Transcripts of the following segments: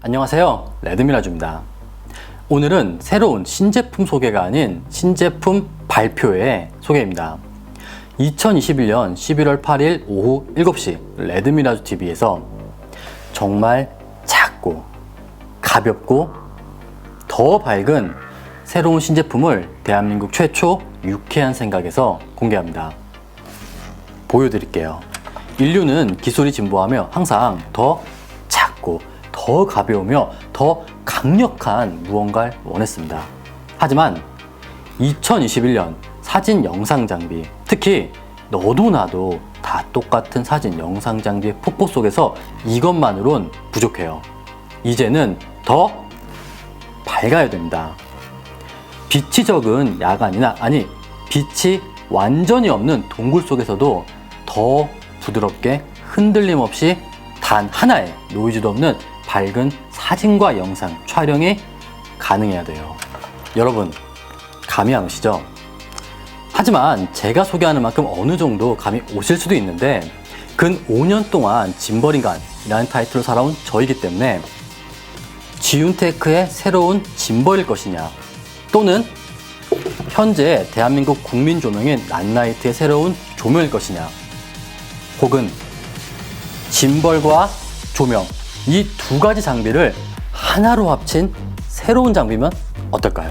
안녕하세요. 레드미라주입니다. 오늘은 새로운 신제품 소개가 아닌 신제품 발표회 소개입니다. 2021년 11월 8일 오후 7시 레드미라주 TV에서 정말 작고 가볍고 더 밝은 새로운 신제품을 대한민국 최초 유쾌한 생각에서 공개합니다. 보여드릴게요. 인류는 기술이 진보하며 항상 더 작고 더 가벼우며 더 강력한 무언가를 원했습니다. 하지만 2021년 사진 영상 장비, 특히 너도 나도 다 똑같은 사진 영상 장비의 폭포 속에서 이것만으론 부족해요. 이제는 더 밝아야 됩니다. 빛이 적은 야간이나 아니 빛이 완전히 없는 동굴 속에서도 더 부드럽게 흔들림 없이 단 하나의 노이즈도 없는 밝은 사진과 영상 촬영이 가능해야 돼요. 여러분 감이 안 오시죠? 하지만 제가 소개하는 만큼 어느 정도 감이 오실 수도 있는데 근 5년 동안 짐벌인간이라는 타이틀로 살아온 저이기 때문에 지윤테크의 새로운 짐벌일 것이냐 또는 현재 대한민국 국민 조명인 란나이트의 새로운 조명일 것이냐 혹은 짐벌과 조명 이 두 가지 장비를 하나로 합친 새로운 장비면 어떨까요?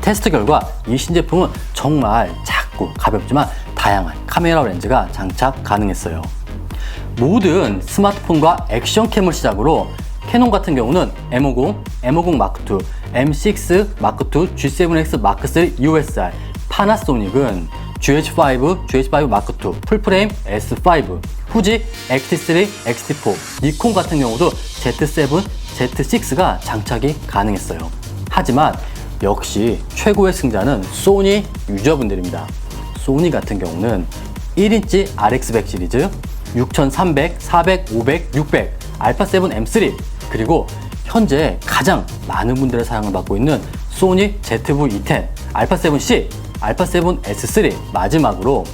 테스트 결과 이 신제품은 정말 작고 가볍지만 다양한 카메라 렌즈가 장착 가능했어요. 모든 스마트폰과 액션캠을 시작으로 캐논 같은 경우는 M50, M50 Mark2, M6 Mark2, G7X Mark3 USR, 파나소닉은 GH5, GH5 Mark2, 풀프레임 S5, 후지 XT3, XT4, 니콘 같은 경우도 Z7, Z6가 장착이 가능했어요. 하지만 역시 최고의 승자는 소니 유저분들입니다. 소니 같은 경우는 1인치 RX100 시리즈, 6300, 400, 500, 600, 알파7 M3 그리고 현재 가장 많은 분들의 사랑을 받고 있는 소니 ZV-E10, 알파7C, 알파7 S3 마지막으로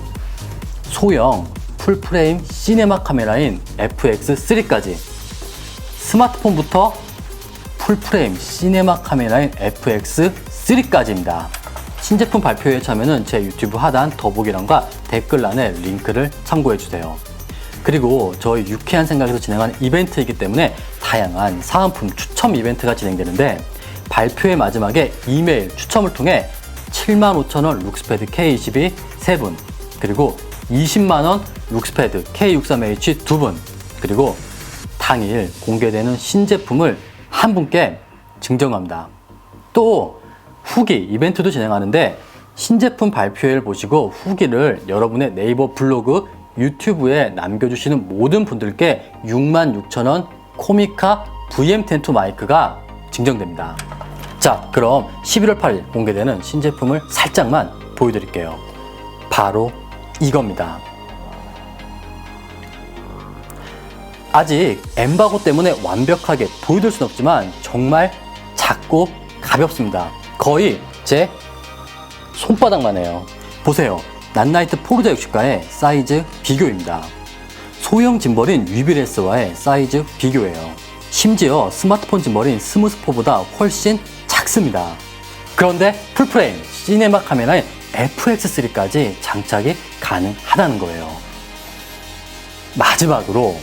소형 풀프레임 시네마 카메라인 FX3까지 스마트폰부터 풀프레임 시네마 카메라인 FX3까지입니다. 신제품 발표회에 참여는 제 유튜브 하단 더보기란과 댓글란에 링크를 참고해주세요. 그리고 저희 유쾌한 생각에서 진행하는 이벤트이기 때문에 다양한 사은품 추첨 이벤트가 진행되는데 발표의 마지막에 이메일 추첨을 통해 75,000원 룩스패드 K22 3분 그리고 20만원 룩스패드 K63H 2분 그리고 당일 공개되는 신제품을 한 분께 증정합니다. 또 후기 이벤트도 진행하는데 신제품 발표회를 보시고 후기를 여러분의 네이버 블로그 유튜브에 남겨주시는 모든 분들께 66,000원 코미카 VM10 마이크가 증정됩니다. 자, 그럼 11월 8일 공개되는 신제품을 살짝만 보여드릴게요. 바로 이겁니다. 아직 엠바고 때문에 완벽하게 보여줄 순 없지만 정말 작고 가볍습니다. 거의 제 손바닥만 해요. 보세요. 난나이트 포르자 60과의 사이즈 비교입니다. 소형 짐벌인 위비레스와의 사이즈 비교예요. 심지어 스마트폰 짐벌인 스무스포보다 훨씬 작습니다. 그런데 풀프레임 시네마 카메라인 FX3까지 장착이 가능하다는 거예요. 마지막으로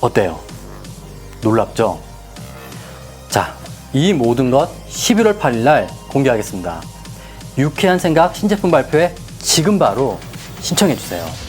어때요? 놀랍죠? 자, 이 모든 것 11월 8일 날 공개하겠습니다. 유쾌한 생각 신제품 발표회 지금 바로 신청해 주세요.